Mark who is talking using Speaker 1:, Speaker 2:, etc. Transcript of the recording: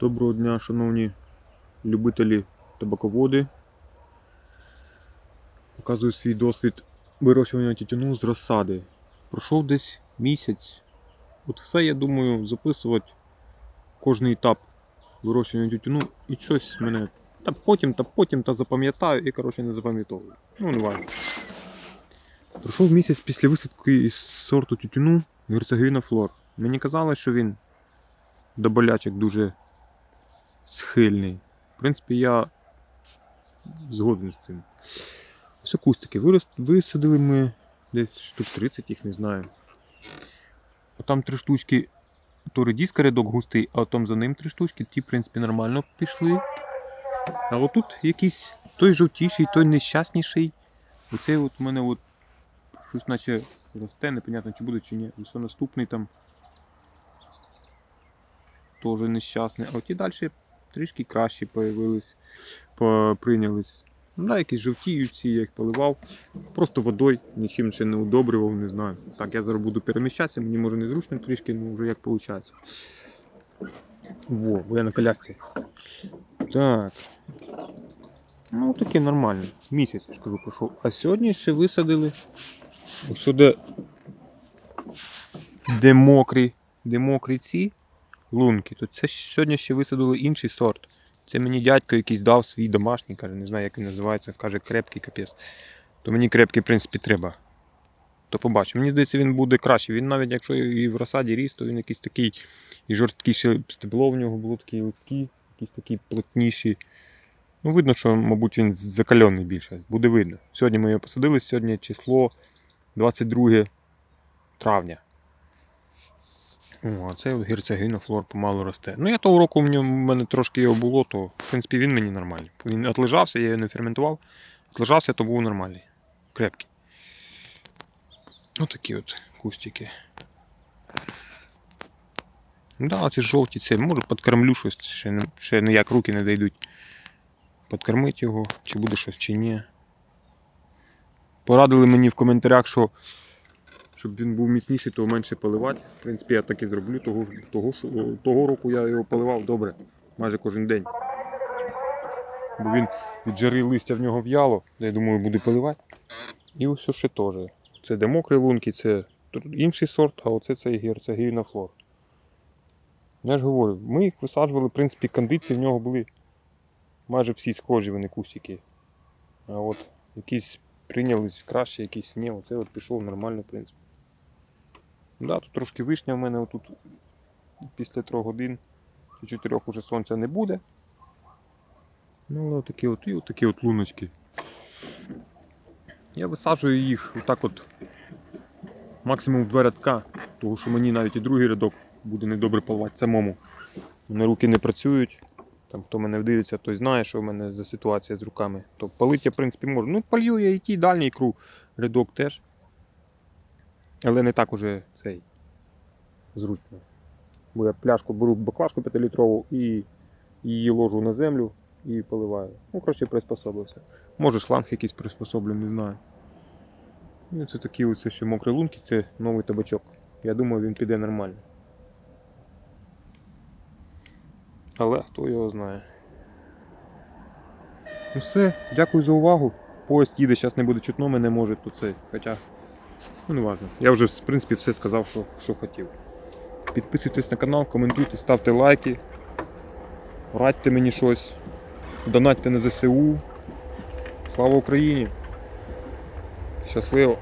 Speaker 1: Доброго дня, шановні любителі табаководи. Показую свій досвід вирощування тютюну з розсади. Пройшов десь місяць. От все я думаю записувати кожний етап вирощування тютюну і щось мене. Та потім, та потім, та запам'ятаю і коротше не запам'ятовую. Ну, не важливо. Пройшов місяць після висадки із сорту тютюну Герцогина Флор. Мені казали, що він до болячок дуже схильний. В принципі, я згоден з цим. Ось кустики. Вирос... Висадили ми десь штук 30, їх не знаю. Там три штучки, то редіска рядок густий, а там за ним три штучки, ті, в принципі, нормально пішли. А отут якийсь той жовтіший, той нещасніший. Оцей от у мене от щось наче росте, непонятно чи буде, чи ні. Ось наступний там теж нещасний. А оті далі трішки кращі появились, по- прийнялись. Ну, да, якісь жовтіючі, я їх поливав. Просто водою, нічим ще не удобрював, не знаю. Так, я зараз буду переміщатися, мені може незручно трішки, ну вже як виходить. Во, бо я на колясці. Так. Ну, таке нормально. Місяць, я ж кажу, пройшов. А сьогодні ще висадили. Ось сюди, де мокрі, де мокрі ці лунки. То це сьогодні ще висадили інший сорт. Це мені дядько якийсь дав свій домашній, каже, не знаю, як він називається, каже, крепкий капець. То мені крепкий, в принципі, треба. То побачимо. Мені здається, він буде краще. Він навіть якщо і в розсаді ріс, то він якийсь такий і жорсткіше стебло в нього було такі литкі, якісь такі плотніші. Ну, видно, що, мабуть, він закальоний більше. Буде видно. Сьогодні ми його посадили, сьогодні число 22 травня. О, а це от герцогина флор помалу росте. Ну, я того року в мене трошки його було, то в принципі він мені нормальний. Він отлежався, я його не ферментував. Отлежався, то був нормальний. Крепкий. Отакі от кустики. Да, ці жовті це. Може підкормлю щось, ще, не- ще ніяк руки не дійдуть. Подкормити його, чи буде щось, чи ні. Порадили мені в коментарях, що щоб він був міцніший, то менше поливати. В принципі, я так і зроблю. Того, того, того року я його поливав добре, майже кожен день. Бо він від жари листя в нього в'яло, я думаю, буду поливати. І ось ще теж. Це де мокрі лунки, це інший сорт, а оце цей герцогівна флор. Я ж говорю, ми їх висаджували, в принципі, кондиції в нього були майже всі схожі вони кустики. А от якісь прийнялись краще, якісь ні. Оце от пішов нормально, в принципі. Да, тут трошки вишня в мене отут після трьох годин чи чотирьох уже сонця не буде. Ну, але отакі от, і отакі от луночки. Я висаджую їх отак от максимум в два рядка, тому що мені навіть і другий рядок буде недобре поливати самому. Мене руки не працюють. Там, хто мене дивиться, той знає, що в мене за ситуація з руками. То палити я, в принципі, можу. Ну, полью я і ті дальній круг рядок теж. Але не так уже цей зручно. Бо я пляшку беру баклажку 5-літрову і її ложу на землю і поливаю. Ну, коротше, приспособився. Може шланг якийсь приспособлений, не знаю. Ну, це такі оце ще мокрі лунки, це новий табачок. Я думаю, він піде нормально. Але хто його знає. Ну все, дякую за увагу. Поїзд їде, зараз не буде чутно, мене може тут це. Хоча, ну не важно. Я вже в принципі все сказав, що, що хотів. Підписуйтесь на канал, коментуйте, ставте лайки, радьте мені щось, донатьте на ЗСУ. Слава Україні! Щасливо!